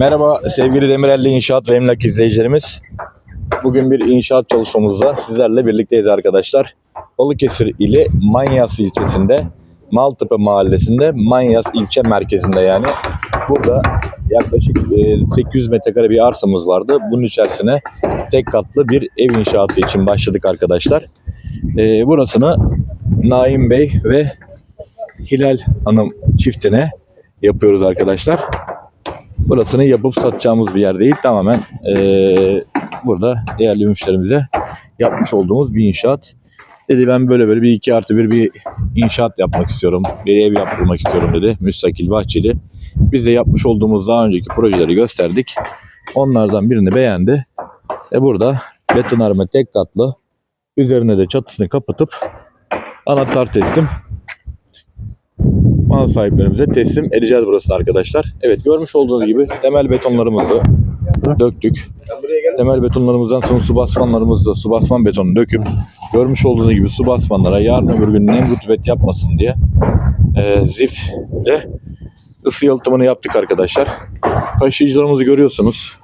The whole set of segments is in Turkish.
Merhaba sevgili Demirelli İnşaat ve Emlak izleyicilerimiz. Bugün bir inşaat çalışmamızda sizlerle birlikteyiz arkadaşlar. Balıkesir ili Manyas ilçesinde Maltepe mahallesinde Manyas ilçe merkezinde yani. Burada yaklaşık e, 800 metrekare bir arsamız vardı. Bunun içerisine tek katlı bir ev inşaatı için başladık arkadaşlar. E, burasını Naim Bey ve Hilal Hanım çiftine yapıyoruz arkadaşlar. Burasını yapıp satacağımız bir yer değil. Tamamen eee, burada değerli müşterimize yapmış olduğumuz bir inşaat. Dedi ben böyle böyle bir iki artı bir bir inşaat yapmak istiyorum. Bir ev yaptırmak istiyorum dedi. Müstakil bahçeli. Biz de yapmış olduğumuz daha önceki projeleri gösterdik. Onlardan birini beğendi. E burada betonarme tek katlı. Üzerine de çatısını kapatıp anahtar teslim mal sahiplerimize teslim edeceğiz burasını arkadaşlar. Evet görmüş olduğunuz gibi temel betonlarımızı döktük. Temel betonlarımızdan sonra su basmanlarımızı su basman betonu döküp görmüş olduğunuz gibi su basmanlara yarın öbür gün nem rutubet yapmasın diye e, ziftle ısı yalıtımını yaptık arkadaşlar. Taşıyıcılarımızı görüyorsunuz.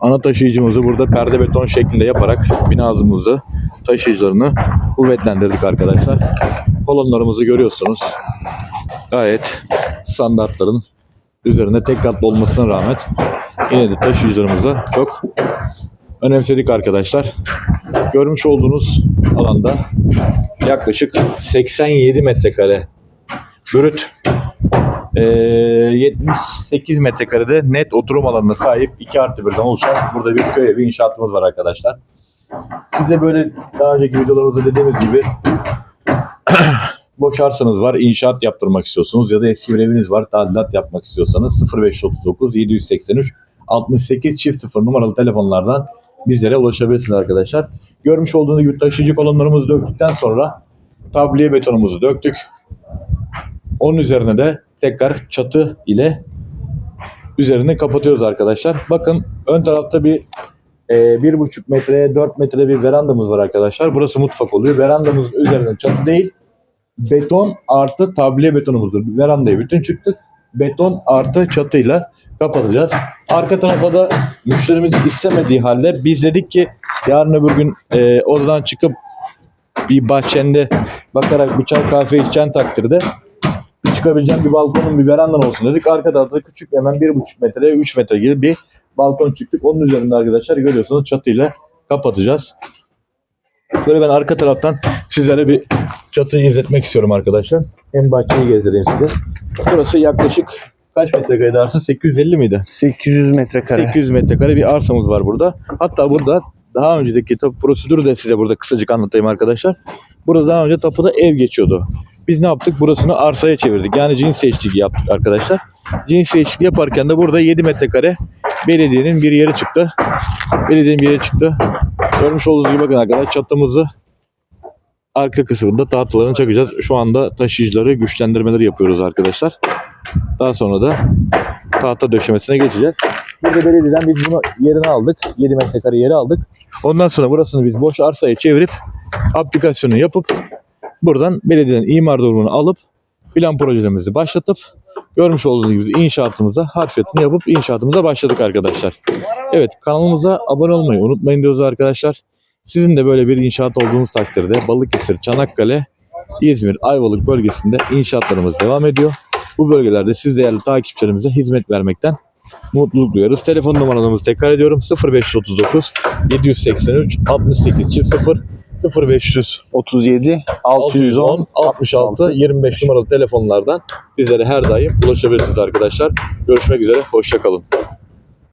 Ana taşıyıcımızı burada perde beton şeklinde yaparak binamızı taşıyıcılarını kuvvetlendirdik arkadaşlar. Kolonlarımızı görüyorsunuz gayet standartların üzerinde tek katlı olmasına rağmen yine de taşıyıcılarımıza çok önemsedik arkadaşlar. Görmüş olduğunuz alanda yaklaşık 87 metrekare brüt eee, 78 metrekarede net oturum alanına sahip 2 artı 1'den oluşan burada bir köy evi inşaatımız var arkadaşlar. Size böyle daha önceki videolarımızda dediğimiz gibi boş arsanız var, inşaat yaptırmak istiyorsunuz ya da eski bir eviniz var, tadilat yapmak istiyorsanız 0539 783 68 çift 0 numaralı telefonlardan bizlere ulaşabilirsiniz arkadaşlar. Görmüş olduğunuz gibi taşıyıcı kolonlarımızı döktükten sonra tabliye betonumuzu döktük. Onun üzerine de tekrar çatı ile üzerine kapatıyoruz arkadaşlar. Bakın ön tarafta bir e, bir buçuk metreye 4 metre bir verandamız var arkadaşlar. Burası mutfak oluyor. Verandamızın üzerine çatı değil beton artı tabliye betonumuzdur. Verandayı bütün çıktık. Beton artı çatıyla kapatacağız. Arka tarafa da müşterimiz istemediği halde biz dedik ki yarın öbür gün e, oradan çıkıp bir bahçende bakarak bir çay kahve içeceğin takdirde bir çıkabileceğin bir balkonun bir verandan olsun dedik. Arka tarafta küçük hemen 1,5 metreye 3 metre gibi bir balkon çıktık. Onun üzerinde arkadaşlar görüyorsunuz çatıyla kapatacağız. Böyle ben arka taraftan sizlere bir çatıyı izletmek istiyorum arkadaşlar. Hem bahçeyi gezdireyim size. Burası yaklaşık kaç metrekare dersin? 850 miydi? 800 metrekare. 800 metrekare bir arsamız var burada. Hatta burada daha önceki tapu prosedürü de size burada kısacık anlatayım arkadaşlar. Burada daha önce tapuda ev geçiyordu. Biz ne yaptık? Burasını arsaya çevirdik. Yani cins değişikliği yaptık arkadaşlar. Cins değişikliği yaparken de burada 7 metrekare belediyenin bir yeri çıktı. Belediyenin bir yeri çıktı. Görmüş olduğunuz gibi bakın arkadaşlar çatımızı arka kısmında tahtalarını çakacağız. Şu anda taşıyıcıları güçlendirmeleri yapıyoruz arkadaşlar. Daha sonra da tahta döşemesine geçeceğiz. Burada belediyeden biz bunu yerini aldık. 7 metrekare yeri aldık. Ondan sonra burasını biz boş arsaya çevirip aplikasyonu yapıp buradan belediyeden imar durumunu alıp plan projelerimizi başlatıp görmüş olduğunuz gibi inşaatımıza harfiyatını yapıp inşaatımıza başladık arkadaşlar. Evet kanalımıza abone olmayı unutmayın diyoruz arkadaşlar. Sizin de böyle bir inşaat olduğunuz takdirde Balıkesir, Çanakkale, İzmir, Ayvalık bölgesinde inşaatlarımız devam ediyor. Bu bölgelerde siz değerli takipçilerimize hizmet vermekten mutluluk duyarız. Telefon numaralarımızı tekrar ediyorum. 0539 783 68 çift 0 0500 37 610 66 25 numaralı telefonlardan bizlere her daim ulaşabilirsiniz arkadaşlar. Görüşmek üzere. Hoşçakalın.